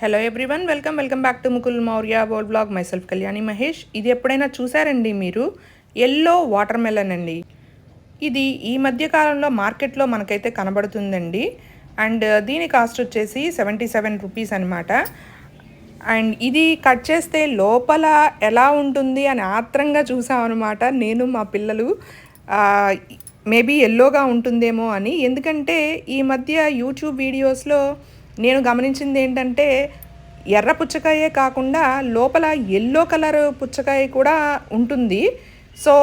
Hello everyone welcome welcome back to Mukul Maurya Bol blog myself Kalyani Mahesh ఇది ఎప్పుడైనా చూసారండి మీరు? Yellow water melon అండి. ఇది ఈ మధ్య కాలంలో మార్కెట్లో మనకైతే కనబడుతుందండి. అండ్ uh, దీని కాస్ట్ వచ్చేసి సెవెంటీ సెవెన్ రూపీస్ అనమాట అండ్ ఇది కట్ చేస్తే లోపల ఎలా ఉంటుంది అని ఆత్రంగా చూసామన్నమాట నేను మా పిల్లలు మేబీ ఎల్లోగా ఉంటుందేమో అని. ఎందుకంటే ఈ మధ్య యూట్యూబ్ వీడియోస్లో నేను గమనించింది ఏంటంటే ఎర్ర పుచ్చకాయే కాకుండా లోపల ఎల్లో కలర్ పుచ్చకాయ కూడా ఉంటుంది. సో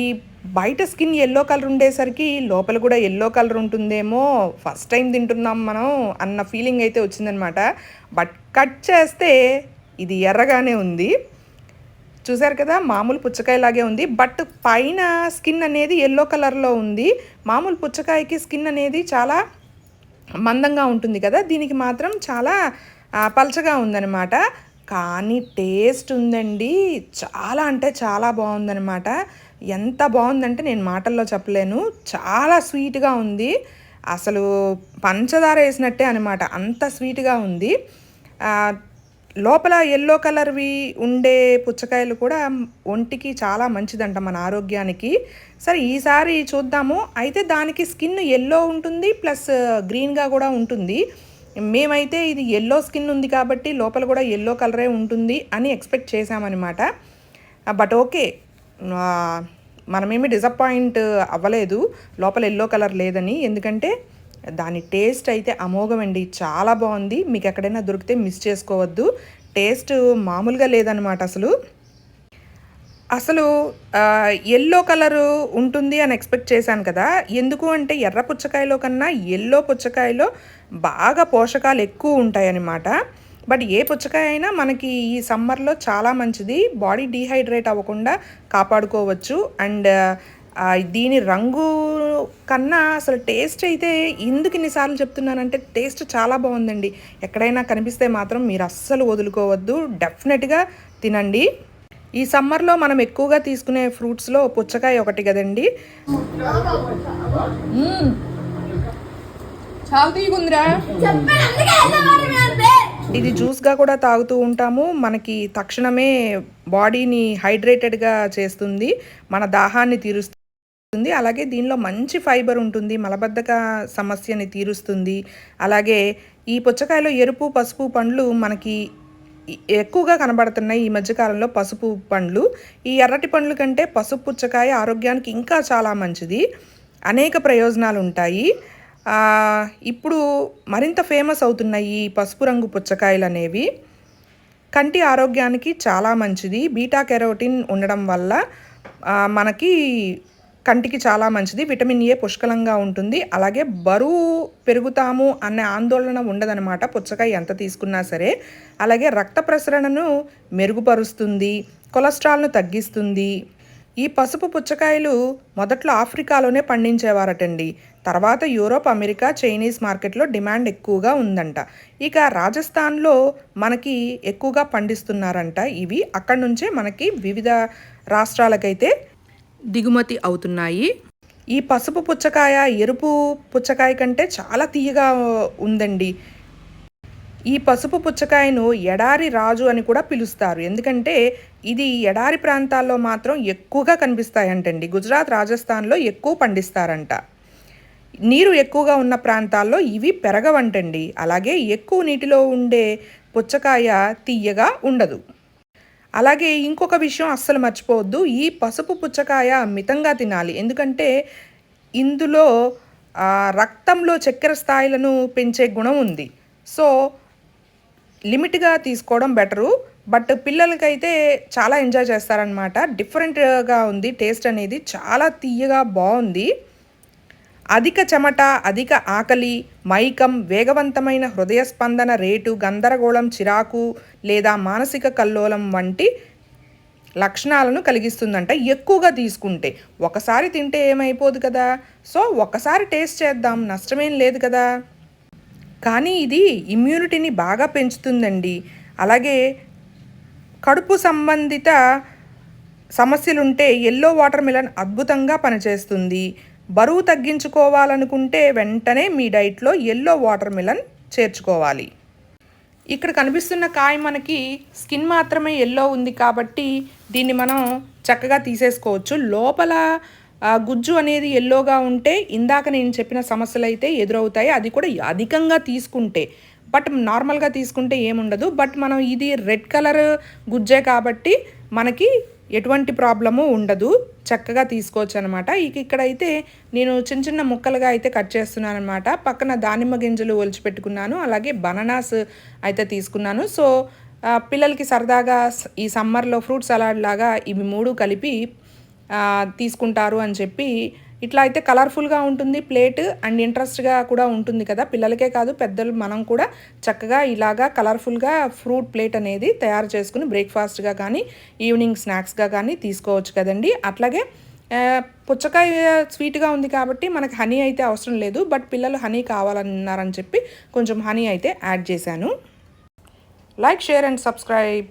ఈ బయట స్కిన్ ఎల్లో కలర్ ఉండేసరికి లోపల కూడా ఎల్లో కలర్ ఉంటుందేమో ఫస్ట్ టైం తింటున్నాం మనం అన్న ఫీలింగ్ అయితే వచ్చిందనమాట. బట్ కట్ చేస్తే ఇది ఎర్రగానే ఉంది. చూసారు కదా మామూలు పుచ్చకాయలాగే ఉంది. బట్ పైన స్కిన్ అనేది ఎల్లో కలర్లో ఉంది. మామూలు పుచ్చకాయకి స్కిన్ అనేది చాలా మందంగా ఉంటుంది కదా దీనికి మాత్రం చాలా పలచగా ఉందన్నమాట. కానీ టేస్ట్ ఉందండి. చాలా అంటే చాలా బాగుందన్నమాట. ఎంత బాగుందంటే నేను మాటల్లో చెప్పలేను. చాలా స్వీట్గా ఉంది. అసలు పంచదార వేసినట్టే అనమాట అంత స్వీట్గా ఉంది. లోపల ఎల్లో కలర్వి ఉండే పుచ్చకాయలు కూడా ఒంటికి చాలా మంచిదంట మన ఆరోగ్యానికి. సరే ఈసారి చూద్దాము. అయితే దానికి స్కిన్ ఎల్లో ఉంటుంది ప్లస్ గ్రీన్గా uh, కూడా ఉంటుంది. మేమైతే ఇది ఎల్లో స్కిన్ ఉంది కాబట్టి లోపల కూడా ఎల్లో కలరే ఉంటుంది అని ఎక్స్పెక్ట్ చేశామన్నమాట. Uh, బట్ ఓకే uh, మనమేమి డిసప్పాయింట్ అవ్వలేదు. లోపల ఎల్లో కలర్ లేదని. ఎందుకంటే దాని టేస్ట్ అయితే అమోఘమండి చాలా బాగుంది. మీకు ఎక్కడైనా దొరికితే మిస్ చేసుకోవద్దు. టేస్ట్ మామూలుగా లేదనమాట అసలు. అసలు ఎల్లో కలరు ఉంటుంది అని ఎక్స్పెక్ట్ చేశాను కదా. ఎందుకు అంటే ఎర్ర పుచ్చకాయలో కన్నా ఎల్లో పుచ్చకాయలో బాగా పోషకాలు ఎక్కువ ఉంటాయన్నమాట. బట్ ఏ పుచ్చకాయ అయినా మనకి ఈ సమ్మర్లో చాలా మంచిది. బాడీ డీహైడ్రేట్ అవ్వకుండా కాపాడుకోవచ్చు. అండ్ దీని రంగు కన్నా అసలు టేస్ట్ అయితే ఎందుకు ఇన్నిసార్లు చెప్తున్నానంటే టేస్ట్ చాలా బాగుందండి. ఎక్కడైనా కనిపిస్తే మాత్రం మీరు అస్సలు వదులుకోవద్దు. డెఫినెట్గా తినండి. ఈ సమ్మర్లో మనం ఎక్కువగా తీసుకునే ఫ్రూట్స్లో పుచ్చకాయ ఒకటి కదండి. చాలా తీగుందిరా ఇది జ్యూస్గా కూడా తాగుతూ ఉంటాము. మనకి తక్షణమే బాడీని హైడ్రేటెడ్గా చేస్తుంది. మన దాహాన్ని తీరుస్తుంది. అలాగే దీనిలో మంచి ఫైబర్ ఉంటుంది మలబద్ధక సమస్యని తీరుస్తుంది. అలాగే ఈ పుచ్చకాయలో ఎరుపు పసుపు పండ్లు మనకి ఎక్కువగా కనబడుతున్నాయి. ఈ మధ్యకాలంలో పసుపు పండ్లు. ఈ ఎర్రటి పండ్ల కంటే పసుపు పుచ్చకాయ ఆరోగ్యానికి ఇంకా చాలా మంచిది. అనేక ప్రయోజనాలు ఉంటాయి. ఇప్పుడు మరింత ఫేమస్ అవుతున్నాయి ఈ పసుపు రంగు పుచ్చకాయలు అనేవి. కంటి ఆరోగ్యానికి చాలా మంచిది. బీటా కెరోటిన్ ఉండడం వల్ల మనకి కంటికి చాలా మంచిది విటమిన్ ఏ పుష్కలంగా ఉంటుంది. అలాగే బరువు పెరుగుతాము అనే ఆందోళన ఉండదనమాట పుచ్చకాయ ఎంత తీసుకున్నా సరే. అలాగే రక్త ప్రసరణను మెరుగుపరుస్తుంది కొలెస్ట్రాల్ను తగ్గిస్తుంది. ఈ పసుపు పుచ్చకాయలు మొదట్లో ఆఫ్రికాలోనే పండించేవారటండి. తర్వాత యూరోప్ అమెరికా చైనీస్ మార్కెట్లో డిమాండ్ ఎక్కువగా ఉందంట. ఇక రాజస్థాన్లో మనకి ఎక్కువగా పండిస్తున్నారంట ఇవి. అక్కడి నుంచే మనకి వివిధ రాష్ట్రాలకైతే దిగుమతి అవుతున్నాయి. ఈ పసుపు పుచ్చకాయ ఎరుపు పుచ్చకాయ కంటే చాలా తీయగా ఉందండి. ఈ పసుపు పుచ్చకాయను ఎడారి రాజు అని కూడా పిలుస్తారు. ఎందుకంటే ఇది ఎడారి ప్రాంతాల్లో మాత్రం ఎక్కువగా కనిపిస్తాయంటండి. గుజరాత్ రాజస్థాన్లో ఎక్కువ పండిస్తారంట. నీరు ఎక్కువగా ఉన్న ప్రాంతాల్లో ఇవి పెరగవంటండి. అలాగే ఎక్కువ నీటిలో ఉండే పుచ్చకాయ తీయగా ఉండదు. అలాగే ఇంకొక విషయం అస్సలు మర్చిపోవద్దు. ఈ పసుపు పుచ్చకాయ మితంగా తినాలి. ఎందుకంటే ఇందులో రక్తంలో చక్కెర స్థాయిలను పెంచే గుణం ఉంది. సో లిమిట్గా తీసుకోవడం బెటరు. బట్ పిల్లలకైతే చాలా ఎంజాయ్ చేస్తారనమాట డిఫరెంట్గా ఉంది. టేస్ట్ అనేది చాలా తీయగా బాగుంది. అధిక చెమట అధిక ఆకలి మైకం వేగవంతమైన హృదయ స్పందన రేటు గందరగోళం చిరాకు లేదా మానసిక కల్లోలం వంటి లక్షణాలను కలిగిస్తుందంట. ఎక్కువగా తీసుకుంటే ఒకసారి తింటే ఏమైపోదు కదా? సో ఒకసారి టేస్ట్ చేద్దాం. నష్టమేం లేదు కదా? కానీ ఇది ఇమ్యూనిటీని బాగా పెంచుతుందండి. అలాగే కడుపు సంబంధిత సమస్యలుంటే ఎల్లో వాటర్ మిలన్ అద్భుతంగా పనిచేస్తుంది. బరువు తగ్గించుకోవాలనుకుంటే వెంటనే మీ డైట్లో ఎల్లో వాటర్ మిలన్ చేర్చుకోవాలి. ఇక్కడ కనిపిస్తున్న కాయ మనకి స్కిన్ మాత్రమే ఎల్లో ఉంది కాబట్టి దీన్ని మనం చక్కగా తీసేసుకోవచ్చు. లోపల గుజ్జు అనేది ఎల్లోగా ఉంటే ఇందాక నేను చెప్పిన సమస్యలు అయితే ఎదురవుతాయి. అది కూడా అధికంగా తీసుకుంటే బట్ నార్మల్గా తీసుకుంటే ఏముండదు. బట్ మనం ఇది రెడ్ కలర్ గుజ్జే కాబట్టి మనకి ఎటువంటి ప్రాబ్లము ఉండదు. చక్కగా తీసుకోవచ్చు అనమాట ఇక ఇక్కడైతే నేను చిన్న చిన్న ముక్కలుగా అయితే కట్ చేస్తున్నాను అనమాట పక్కన దానిమ్మ గింజలు ఒలిచిపెట్టుకున్నాను అలాగే బనానాస్ అయితే తీసుకున్నాను. సో పిల్లలకి సరదాగా ఈ సమ్మర్లో ఫ్రూట్ సలాడ్ లాగా ఇవి మూడు కలిపి తీసుకుంటారు అని చెప్పి ఇట్లా అయితే కలర్ఫుల్గా ఉంటుంది ప్లేట్ అండ్ ఇంట్రెస్ట్గా కూడా ఉంటుంది కదా. పిల్లలకే కాదు పెద్దలు మనం కూడా చక్కగా ఇలాగా కలర్ఫుల్గా ఫ్రూట్ ప్లేట్ అనేది తయారు చేసుకుని బ్రేక్ఫాస్ట్గా కానీ ఈవినింగ్ స్నాక్స్గా కానీ తీసుకోవచ్చు కదండి. అట్లాగే పుచ్చకాయ స్వీట్గా ఉంది కాబట్టి మనకి హనీ అయితే అవసరం లేదు. బట్ పిల్లలు హనీ కావాలన్నారని చెప్పి కొంచెం హనీ అయితే యాడ్ చేశాను. Like share and subscribe